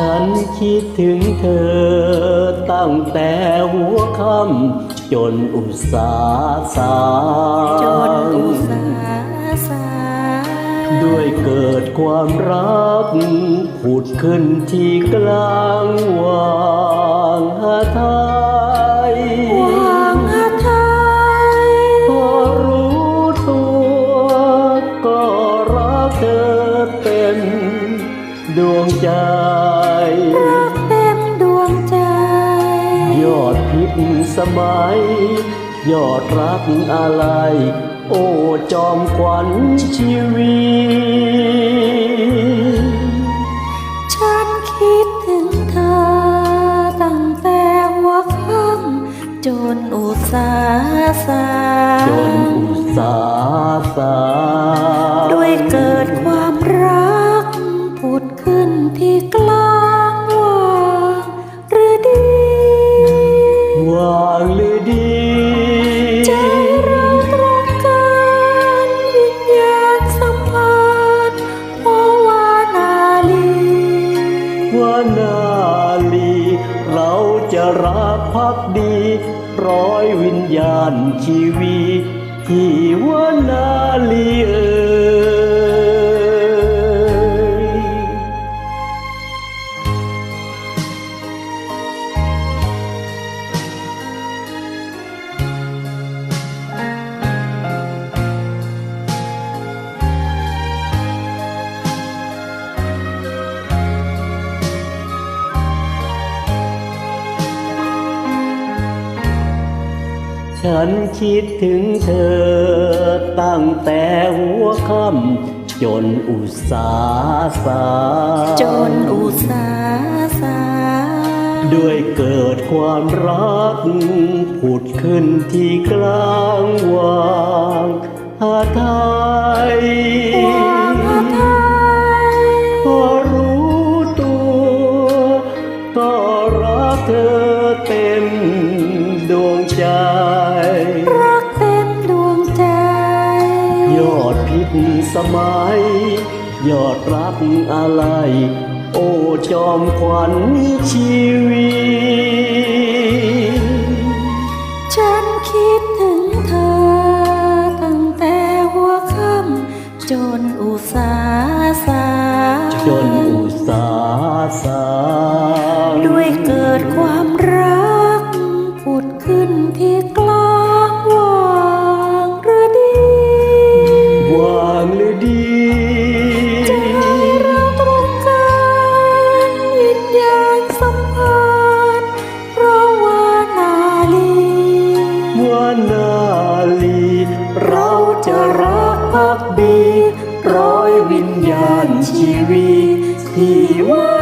ฉันคิดถึงเธอ ตั้งแต่หัวค่ำจนอุตสาห์สาจนอุตงสาห์สายด้วยเกิดความรักผุดขึ้นที่กลางวางหาไทยวางหาไทยพอรู้ตัวก็รักเธอเต็มดวงใจ สมัย ยอดรักอะไร โอ้จอมขวัญชีวิตฉันคิดถึงเธอ ตั้งแต่หัวค่ำจนอุตสาห์สาจนอุตสาห์สาด้วยเกิดความรักผุดขึ้นที่กลา นาลี เราจะรักพักดี ร้อยวิญญาณชีวีที่ว่านาลีเอ่ย ฉันคิดถึงเธอ ตั้งแต่หัวค่ำจนอุตสาห์สาจนอุตสาห์สาด้วยเกิดความรักผุดขึ้นที่กลางวางหาไทยวางหาไทยพอรู้ตัว ก็รักเธอเต็มดวงใจ รักเต็มดวงใจ ยอดพิษสมัย ยอดรักอะไร โอ้จอมขวัญชีวิต ฉันคิดถึงเธอ ตั้งแต่หัวค่ำจนอุตสาห์สาจนอุตสาห์สางด้วยเกิดความรัก ผุดขึ้นที่กลา จะรักพักดี ร้อยวิญญาณชีวีที่ว่า